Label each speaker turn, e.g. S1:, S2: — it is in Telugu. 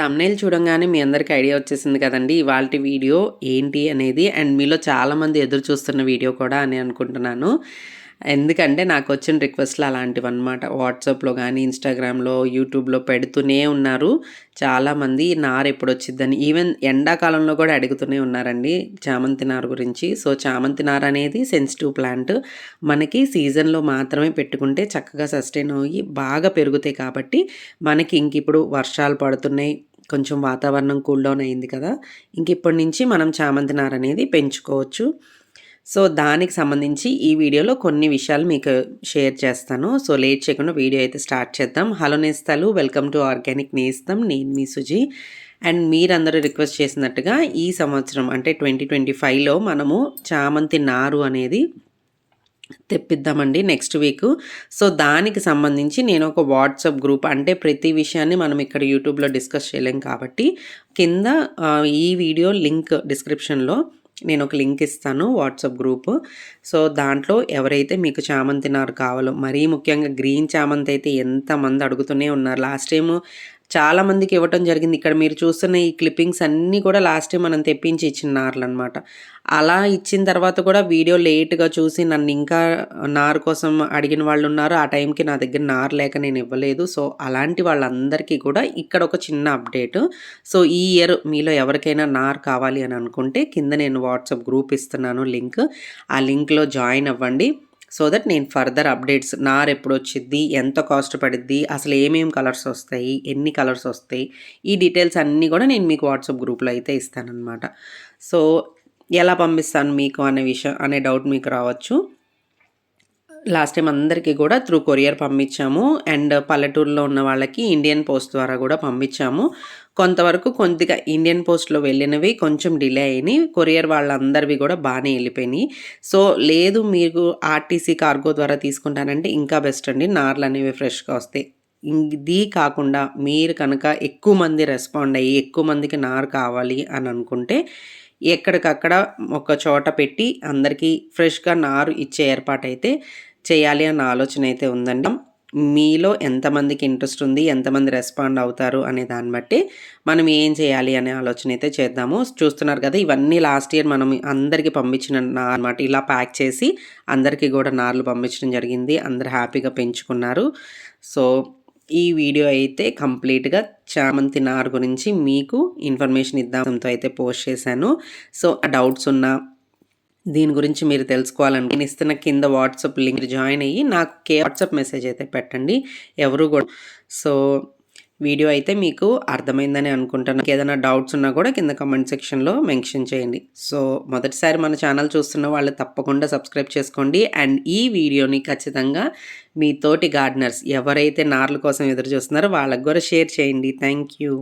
S1: తమ్నేల్ చూడంగానే మీ అందరికీ ఐడియా వచ్చేసింది కదండి. ఇవాళ వీడియో ఏంటి అనేది అండ్ మీలో చాలామంది ఎదురు చూస్తున్న వీడియో కూడా అని అనుకుంటున్నాను. ఎందుకంటే నాకు వచ్చిన రిక్వెస్ట్లు అలాంటివి అనమాట వాట్సాప్లో కానీ ఇన్స్టాగ్రామ్లో యూట్యూబ్లో పెడుతూనే ఉన్నారు. చాలామంది నార్ ఎప్పుడు వచ్చిద్దని ఈవెన్ ఎండాకాలంలో కూడా అడుగుతూనే ఉన్నారండి చామంతి నార్ గురించి. సో చామంతి నార్ అనేది సెన్సిటివ్ ప్లాంట్. మనకి సీజన్లో మాత్రమే పెట్టుకుంటే చక్కగా సస్టైన్ అయ్యి బాగా పెరుగుతాయి కాబట్టి మనకి ఇంక ఇప్పుడు వర్షాలు పడుతున్నాయి. కొంచెం వాతావరణం కూల్ డౌన్ అయింది కదా. ఇంక ఇప్పటి నుంచి మనం చామంతి నార అనేది పెంచుకోవచ్చు. సో దానికి సంబంధించి ఈ వీడియోలో కొన్ని విషయాలు మీకు షేర్ చేస్తాను. సో లేట్ చేయకుండా వీడియో అయితే స్టార్ట్ చేద్దాం. హలో నేస్తాలు వెల్కమ్ టు ఆర్గానిక్ నేస్తాం. నేను మీ సుజీ. అండ్ మీరందరూ రిక్వెస్ట్ చేసినట్టుగా ఈ సంవత్సరం అంటే ట్వంటీ ట్వంటీ ఫైవ్లో మనము చామంతి నారు అనేది తెప్పిద్దామండి నెక్స్ట్ వీక్ సో దానికి సంబంధించి నేను ఒక వాట్సాప్ గ్రూప్ అంటే ప్రతి విషయాన్ని మనం ఇక్కడ యూట్యూబ్లో డిస్కస్ చేయలేం కాబట్టి కింద ఈ వీడియో లింక్ డిస్క్రిప్షన్లో నేను ఒక లింక్ ఇస్తాను వాట్సాప్ గ్రూప్ సో దాంట్లో ఎవరైతే మీకు చామంతి నారు కావాలో మరీ ముఖ్యంగా గ్రీన్ చామంతి అయితే ఎంతమంది అడుగుతూనే ఉన్నారు. లాస్ట్ టైము చాలామందికి ఇవ్వటం జరిగింది. ఇక్కడ మీరు చూస్తున్న ఈ క్లిప్పింగ్స్ అన్నీ కూడా లాస్ట్ టైం మనం తెప్పించి ఇచ్చిన నార్లు అనమాట అలా ఇచ్చిన తర్వాత కూడా వీడియో లేట్గా చూసి నన్ను ఇంకా నార్ కోసం అడిగిన వాళ్ళు ఉన్నారు. ఆ టైంకి నా దగ్గర నార్ లేక నేను ఇవ్వలేదు. సో అలాంటి వాళ్ళందరికీ కూడా ఇక్కడ ఒక చిన్న అప్డేట్. సో ఈ ఇయర్ మీలో ఎవరికైనా నార్ కావాలి అని అనుకుంటే కింద నేను వాట్సాప్ గ్రూప్ ఇస్తున్నాను లింక్. ఆ లింక్లో జాయిన్ అవ్వండి. సో దట్ నేను ఫర్దర్ అప్డేట్స్ నార్ ఎప్పుడు వచ్చిద్ది ఎంత కాస్ట్ పడిద్ది అసలు ఏమేమి కలర్స్ వస్తాయి ఎన్ని కలర్స్ వస్తాయి ఈ డీటెయిల్స్ అన్నీ కూడా నేను మీకు వాట్సాప్ గ్రూప్లో అయితే ఇస్తానన్నమాట. సో ఎలా పంపిస్తాను మీకు అనే విషయం అనే డౌట్ మీకు రావచ్చు. లాస్ట్ టైం అందరికీ కూడా త్రూ కొరియర్ పంపించాము. అండ్ పల్లెటూరులో ఉన్న వాళ్ళకి ఇండియన్ పోస్ట్ ద్వారా కూడా పంపించాము. కొంతవరకు కొద్దిగా ఇండియన్ పోస్ట్లో వెళ్ళినవి కొంచెం డిలే అయినాయి. కొరియర్ వాళ్ళందరివి కూడా బాగానే వెళ్ళిపోయినాయి. సో లేదు మీరు ఆర్టీసీ కార్గో ద్వారా తీసుకుంటానంటే ఇంకా బెస్ట్ అండి. నార్లు అనేవి ఫ్రెష్గా వస్తాయి. ఇది కాకుండా మీరు కనుక ఎక్కువ మంది రెస్పాండ్ అయ్యి ఎక్కువ మందికి నార్ కావాలి అని అనుకుంటే ఎక్కడికక్కడ ఒక చోట పెట్టి అందరికీ ఫ్రెష్గా నారు ఇచ్చే ఏర్పాటు అయితే చేయాలి అన్న ఆలోచన అయితే ఉందండి. మీలో ఎంతమందికి ఇంట్రెస్ట్ ఉంది ఎంతమంది రెస్పాండ్ అవుతారు అనే దాన్ని బట్టి మనం ఏం చేయాలి అనే ఆలోచన అయితే చేద్దాము. చూస్తున్నారు కదా ఇవన్నీ లాస్ట్ ఇయర్ మనం అందరికీ పంపించిన అనమాట ఇలా ప్యాక్ చేసి అందరికీ కూడా నార్లు పంపించడం జరిగింది. అందరు హ్యాపీగా పెంచుకున్నారు. సో ఈ వీడియో అయితే కంప్లీట్గా చామంతి నార్ గురించి మీకు ఇన్ఫర్మేషన్ ఇద్దాంతో అయితే పోస్ట్ చేశాను. సో ఆ డౌట్స్ ఉన్నా దీని గురించి మీరు తెలుసుకోవాలని నేను ఇస్తున్న కింద వాట్సాప్ లింక్ జాయిన్ అయ్యి నాకు కే వాట్సాప్ మెసేజ్ అయితే పెట్టండి. ఎవరు కూడా సో వీడియో అయితే మీకు అర్థమైందని అనుకుంటాను. ఏదైనా డౌట్స్ ఉన్నా కూడా కింద కమెంట్ సెక్షన్లో మెన్షన్ చేయండి. సో మొదటిసారి మన ఛానల్ చూస్తున్న వాళ్ళు తప్పకుండా సబ్స్క్రైబ్ చేసుకోండి. అండ్ ఈ వీడియోని ఖచ్చితంగా మీ తోటి గార్డనర్స్ ఎవరైతే నార్ల కోసం ఎదురు చూస్తున్నారో వాళ్ళకు కూడా షేర్ చేయండి. Thank you